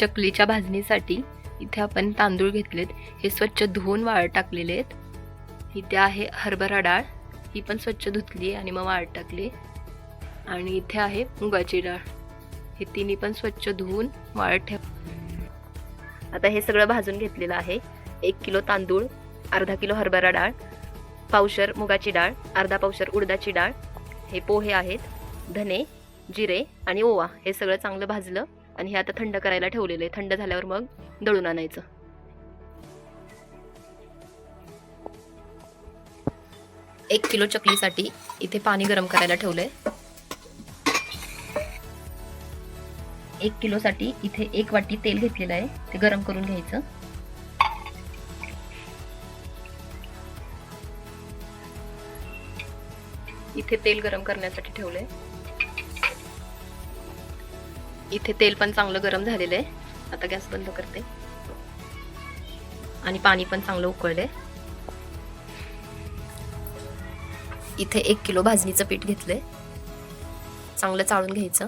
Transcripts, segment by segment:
चकलीच्या भाजणीसाठी इथे आपण तांदूळ घेतलेत. हे स्वच्छ धुवून वाळ टाकलेले आहेत. इथे आहे हरभरा डाळ. ही पण स्वच्छ धुतली आणि मग वाळ टाकली. आणि इथे आहे मुगाची डाळ. हे तिन्ही पण स्वच्छ धुवून वाळ ठेव आता हे सगळं भाजून घेतलेलं आहे. एक किलो तांदूळ अर्धा किलो हरभरा डाळ पावशर मुगाची डाळ अर्धा पावशर उडदाची डाळ. हे पोहे आहेत धने जिरे आणि ओवा. हे सगळं चांगलं भाजलं. आणि हे आता थंड करायला ठेवलेलं आहे. थंड झाल्यावर मग दळून आणायचं. एक किलो चकलीसाठी इथे पाणी गरम करायला ठेवलंय. एक किलोसाठी इथे एक वाटी तेल घेतलेलं आहे. ते गरम करून घ्यायचं. इथे तेल गरम करण्यासाठी ठेवलंय. इथे तेल पण चांगलं गरम झालेलं आहे. आता गॅस बंद करते. आणि पाणी पण चांगलं उकळलंय. इथे एक किलो भाजणीचं पीठ घेतलंय. चांगलं चाळून घ्यायचं.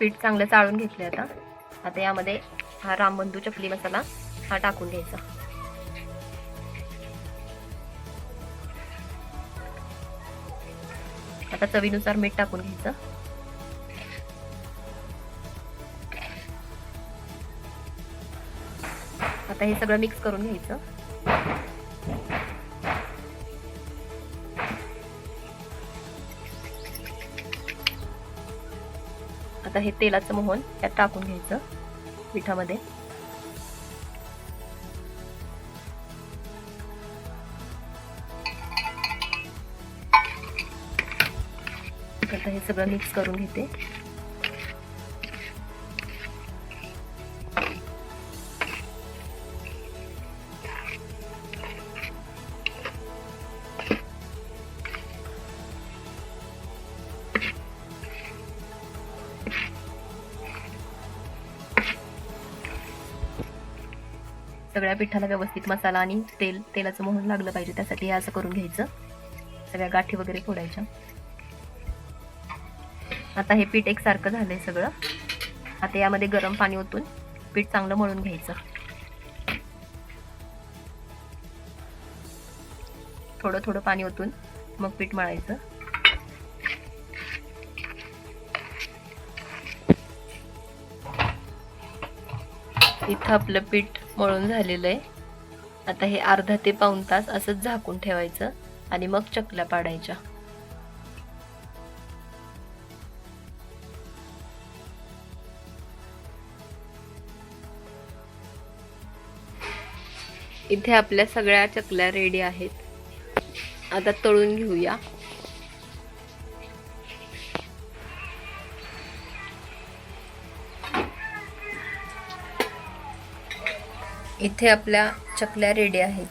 पीठ चांगलं चाळून घेतलंय आता. आता यामध्ये हा रामबंधू चपली मसाला हा टाकून घ्यायचा. आता चवीनुसार मीठ टाकून घ्यायचं. आता हे सगळं मिक्स करून घ्यायचं. आता हे तेलाचं मोहन त्यात टाकून घ्यायचं पिठामध्ये. आता हे सगळं मिक्स करून घेते. सगळ्या पिठाला व्यवस्थित मसाला आणि तेल तेलाचं मोहन लागलं पाहिजे त्यासाठी हे असं करून घ्यायचं. सगळ्या गाठी वगैरे फोडायच्या. आता हे पीठ एकसारखं झालंय सगळं. आता यामध्ये गरम पाणी ओतून पीठ चांगलं मळून घ्यायचं. थोडं थोडं पाणी ओतून मग पीठ मळायचं. इथं आपलं पीठ मळून झालेलं आहे. आता हे अर्धा ते पाऊण तास असंच झाकून ठेवायचं आणि मग चकल्या पाडायच्या. इथे आपल्या सगळ्या चकल्या रेडी आहेत. आता तळून घेऊया. इथे आपल्या चकल्या रेडी आहेत.